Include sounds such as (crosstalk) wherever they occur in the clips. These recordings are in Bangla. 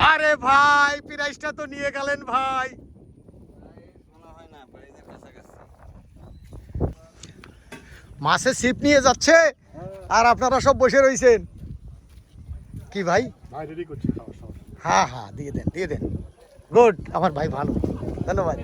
আরে ভাই প্রাইসটা তো নিয়ে গেলেন ভাই। না মাছের ছিপ নিয়ে যাচ্ছে আর আপনারা সব বসে রয়েছেন কি ভাই? হ্যাঁ হ্যাঁ দিয়ে দেন দিয়ে দেন। গুড আমার ভাই ভালো। ধন্যবাদ।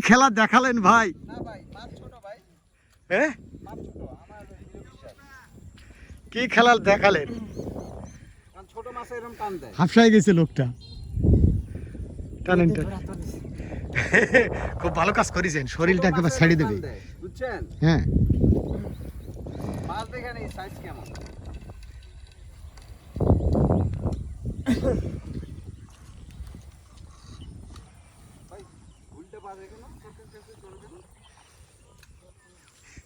খেলা দেখালেন ভাই? না ভাই মাছ ছোট ভাই। হ্যাঁ? ছোট আমার দৃঢ় কি খেলা দেখালেন? হাফসায় গেছে লোকটা। টানেন। (laughs) খুব ভালো কাজ করেছেন শরীরটা একেবারে মাছ ছেড়ে দেবে। বুঝছেন? হ্যাঁ। সাইজ কেমন ভাই উল্টে পা দেখে না করতে করতে করবে না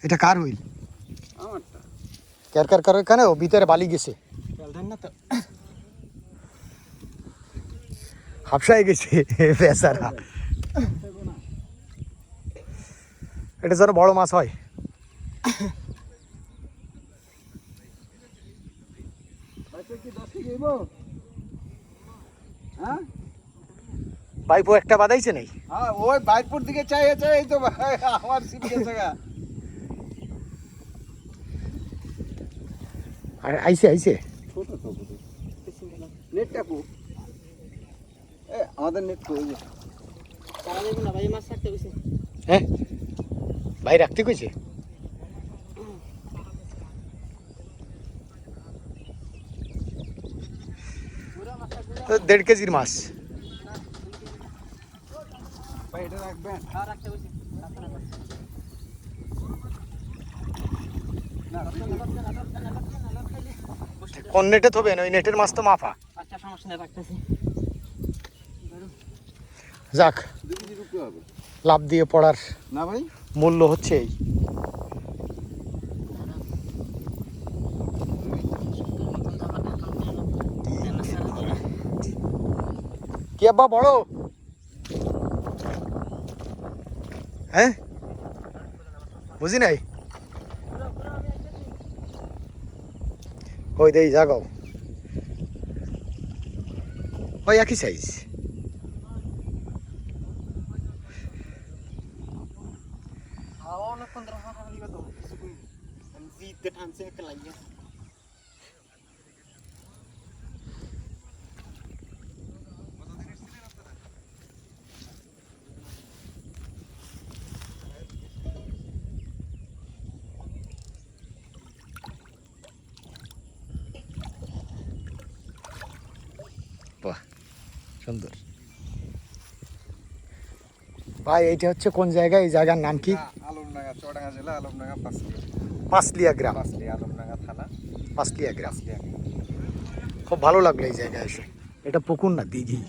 এটা কার হইল? আমারটা। কার কার কার কেন ভিতরে বালি গেছে। চলতেন না তো। হাফসায় গেছে বেচারা। এটা যেন বড় মাছ হয়। কি দশ কেজি হ্যাঁ? পাইপো একটা বাদাইছে নেই হ্যাঁ ওই বাইকপুর দিকে চাই চাই এই তো ভাই আমার সিট গেছে গা। আর আইছে আইছে। ছোট তো নেটটা কো। এ আমাদের নেট কই যে তারা দেখুন না ভাই মাছ ছাড়তে গেছে হ্যাঁ? ভাই রাখতে কইছে? তো দেড় কেজির মাছ ভাই এটা রাখবেন হ্যাঁ রাখতে গেছে রাখতে না রাখতে না রাখবেন না। কোন নেটে থবেন ওই নেটের মাছ তো মাফা। আচ্ছা সমস্যা নেই রাখতেছি। যাক লাভ দিয়ে পড়ার না ভাই। মূল্য হচ্ছে এই। কি আব্বা বড়? হ্যাঁ বুঝি নাই ওই দেই জাগাও ওই একই সাইজ হাওয়া অনেকক্ষণ ধরে হাওয়া খালি কত জিতে টানছে একটা লাগিয়ে বাহ সুন্দর। ভাই এইটা হচ্ছে কোন জায়গা? এই জায়গার নাম কি? আলমডাঙ্গা চুয়াডাঙ্গা জেলা আলমডাঙ্গা পাঁচলি পাঁচলিয়া গ্রাম। পাঁচলি আলমডাঙ্গা থানা। পাঁচলিয়া গ্রাম। খুব ভালো লাগল এই জায়গায় এসে। এটা পুকুর না দিঘি?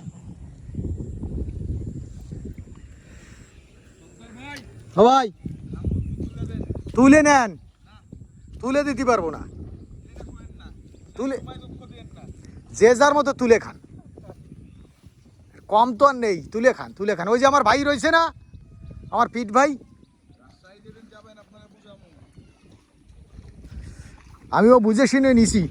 ভাই তুলে নেন। তুলে দিতে পারব না। তুলে যে যার মতো তুলে খান। কম তো আর নেই, তুলে খান তুলে খান। ওই যে আমার ভাই রয়েছে না, আমার পিট ভাই। আমিও বুঝে শুনে নিছি।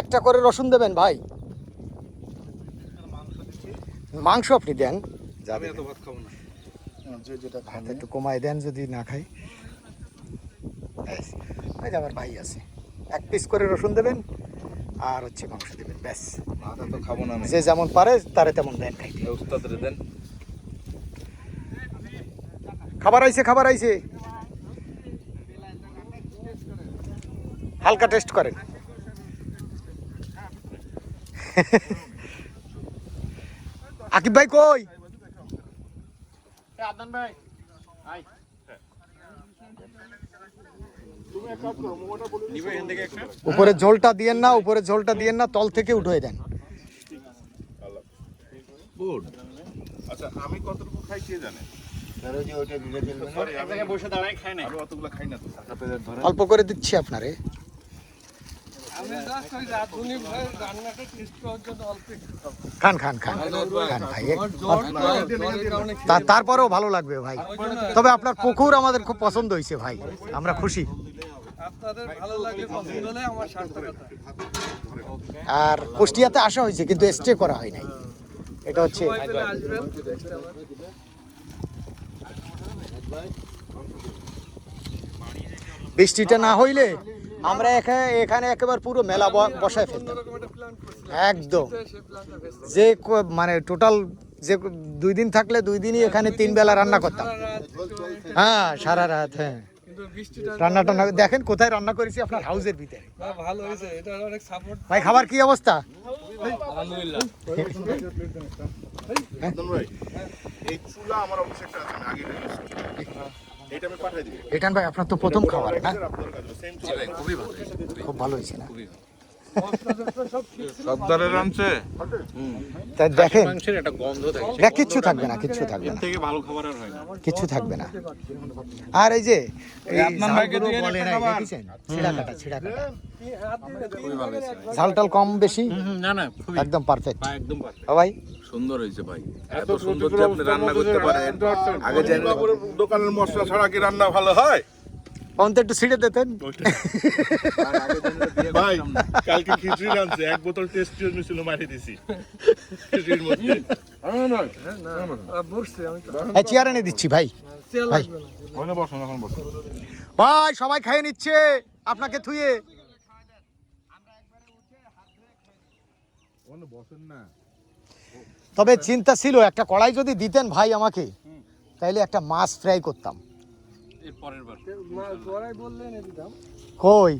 একটা করে রসুন দেবেন ভাই। মাংস আপনি দেন। যাবে। এত ভাত খাব না। যেটা একটু দেন যদি না খাই। ব্যাস। এই যে আমার ভাই আছে। এক পিস করে রসুন দেবেন আর হচ্ছে মাংস দেবেন ব্যাস। ভাত এত খাব না যে যেমন পারে তারে তেমন দেন খাবার আইছে খাবার আইছে। হালকা টেস্ট করেন। (laughs) আকিব ভাই কই? ভাই। আই একটা উপরে ঝোলটা দিয়েন না উপরে ঝোলটা দিয়েন না তল থেকে উঠে দেন। আচ্ছা আমি কতটুকু খাই কে জানে? অল্প করে দিচ্ছি আপনারে। খান খান খান। খান ভাই তারপরেও ভালো লাগবে ভাই। তবে আপনার পুকুর আমাদের খুব পছন্দ হয়েছে ভাই। আমরা খুশি। আর কুষ্টিয়াতে আসা হয়েছে কিন্তু স্টে করা হয় নাই। এটা হচ্ছে বৃষ্টিটা না হইলে আমরা এখানে এখানে একেবারে পুরো মেলা বসায় ফেলতাম। একদম। যে মানে টোটাল যে দুই দিন থাকলে দুই দিনই এখানে তিন বেলা রান্না করতাম। হ্যাঁ সারা রাত হ্যাঁ। রান্না টান্না দেখেন কোথায় রান্না করেছি আপনার হাউসের ভিতরে। ভাই, খাবার কি অবস্থা? আলহামদুলিল্লাহ। এটান ভাই আপনার তো প্রথম খাবার না? খুবই ভালো। খুব ভালো হয়েছে না? তাই দেখেন মাংসের একটা গন্ধ থাকে। না কিচ্ছু থাকবে না কিচ্ছু থাকবে না। থেকে ভালো খাবার আর কিচ্ছু থাকবে না। আর এই যে ঝালটাল কম বেশি? না না একদম পারফেক্ট একদম ভাই। সুন্দর হয়েছে ভাই। এত সুন্দর আপনি রান্না করতে পারেন। আগে দোকানের মশলা ছাড়া কি রান্না ভালো হয়? অন্ত একটু ছিঁড়ে দিতেন। ভাই কালকে খিচুড়ি রাঁধছে এক বোতল টেস্ট টিউজ মিছিল মারি দিছি। খিচুড়ির মধ্যে। হ্যাঁ চেয়ার এনে দিচ্ছি ভাই। ভাই। বসুন এখন বসুন। ভাই সবাই খাইয়ে নিচ্ছে আপনাকে থুয়ে। না। তবে চিন্তা ছিল একটা কড়াই যদি দিতেন ভাই আমাকে তাইলে একটা মাছ ফ্রাই করতাম। এর পরের বার। দিতাম কই?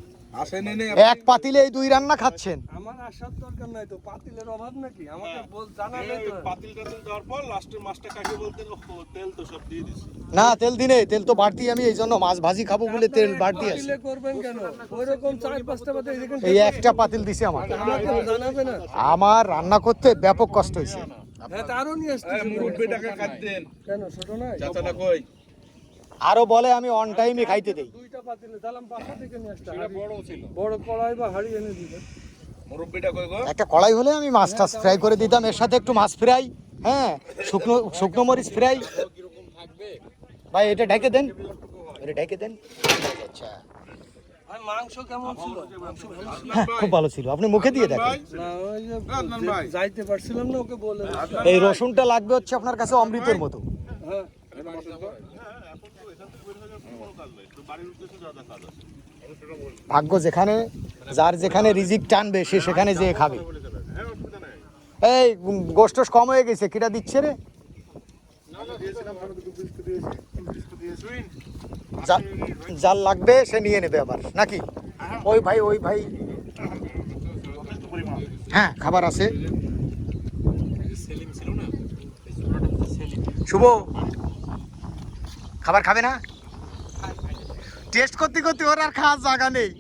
এক পাতিলে এই দুই রান্না খাচ্ছেন। আমার আসার দরকার নাই তো পাতিলের অভাব নাকি? আমাকে বল জানালে তো। পাতিল টাতিল দেওয়ার পর লাস্টের মাছটা কাকে বলতেন? তেল তো সব দিয়ে দিছি। না তেল দিনে তেল তো বাড়তি আমি এই জন্য মাছ ভাজি খাব বলে তেল বাড়তি আছে। পাতিলে করবেন কেন? ওই চার পাঁচটা পাতে এই একটা পাতিল দিছে আমার। জানাবে না। আমার রান্না করতে ব্যাপক কষ্ট হয়েছে। হ্যাঁ নিয়ে আসতে মুরব্বি টাকা খাদ্দেন কেন ছোট নাই? কই? আরও বলে আমি অন টাইমে খাইতে দেই। দুইটা পাতিলে তাহলে আমি বাসা থেকে নিয়ে আসতে বড় ছিল। বড় কড়াই বা হাড়ি এনে দিবেন মুরব্বিটা কই গো? একটা কড়াই হলে আমি মাছ টাছ ফ্রাই করে দিতাম এর সাথে একটু মাছ ফ্রাই হ্যাঁ শুকনো শুকনো মরিচ ফ্রাই। ভাই এটা ঢেকে দেন। এটা ঢেকে দেন। আচ্ছা। মাংস কেমন ছিল? হ্যাঁ খুব ভালো ছিল। আপনি মুখে দিয়ে দেখেন। না ওই যে আদনান ভাই। যে- যাইতে পারছিলাম না ওকে বলে এই রসুনটা লাগবে হচ্ছে আপনার কাছে অমৃতের মতো। হ্যাঁ। ভাগ্য যেখানে, যার যেখানে রিজিক টানবে, সে সেখানে যেয়ে খাবে। এই গোশ কম হয়ে গেছে, কিটা দিচ্ছে রে? যার লাগবে, সে নিয়ে নেবে আবার, নাকি? ওই ভাই ওই ভাই। হ্যাঁ খাবার আছে। শুভ। খাবার খাবে না? টেস্ট করতে করতে ওর আর খাওয়ার জায়গা নেই।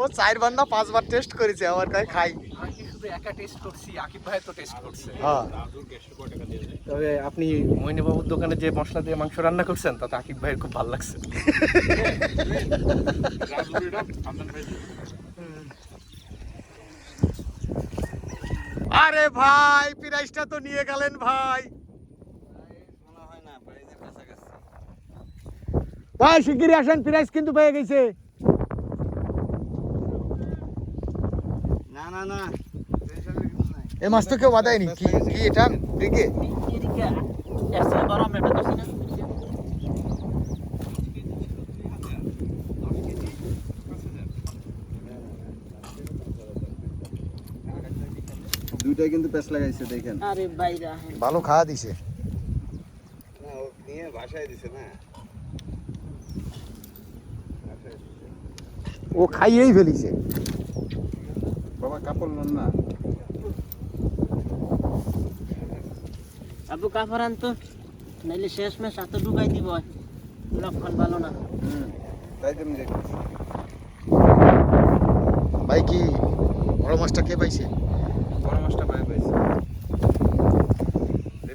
ও চারবার না পাঁচবার টেস্ট করেছে আমার কাছে খাই। আমি শুধু একা টেস্ট করছি আকিব ভাই তো টেস্ট করছে। হ্যাঁ। তবে আপনি দোকানে যে মশলা দিয়ে মাংস রান্না করছেন তাতে আকিব ভাইয়ের খুব ভালো লাগছে। আরে ভাই প্রাইসটা তো নিয়ে গেলেন ভাই। ভাই শিগগিরই আসেন প্রাইস কিন্তু পেয়ে গেছে। না না না এ মাছ তো কেউ বাদায়নি কি কি এটা? ব্রিগে দুইটাই কিন্তু পেছ লাগাইছে দেখেন। আরে বাইরা ভালো খাওয়া দিছে। না ও নিয়ে ভাষায় দিছে না। ও খাইয়েই ফেলিছে। বাবা কাপড় লন না। আবু কাপড় আনতো নাইলে শেষ মেশ এত ঢুকাই দিব। লক্ষণ ভালো না। তাই তুমি দেখো ভাই কি বড় মাছটা কে পাইছে? বড় মাছটা পাই পাইছে।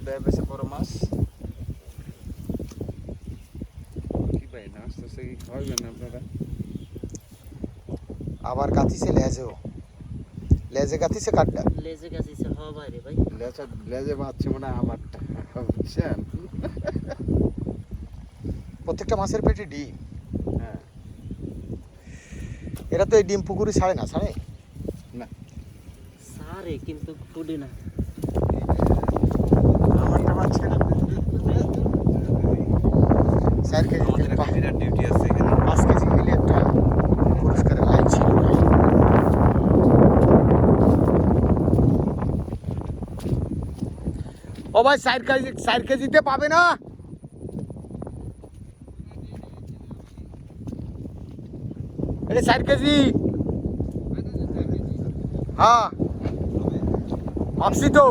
দেয় বেশি বড় মাছ। কি ভাই না আস্তে আস্তে কি খাওয়াবেন আপনারা? আবার গাতিছে লেজেও। লেজে গাতিছে কাঠটা? লেজে সে হওয়া বাইরে ভাই। লেজে লেজে মাছ মানে আমারটা বুঝছেন? প্রত্যেকটা মাছের পেটে ডিম। হ্যাঁ। এরা তো এই ডিম পুকুরে ছাড়ে না ছাড়ে? সারে কিন্তু ফুডে না। আমারটা মাছ ছেড়ে কেজি আমাদের ডিউটি আছে এখানে পাঁচ কেজি মিলে একটা পুরস্কারের লাইন ছিল ও ভাই চার কেজি চার কেজিতে পাবে না? এটা চার কেজি। হ্যাঁ। ভাবছি তো।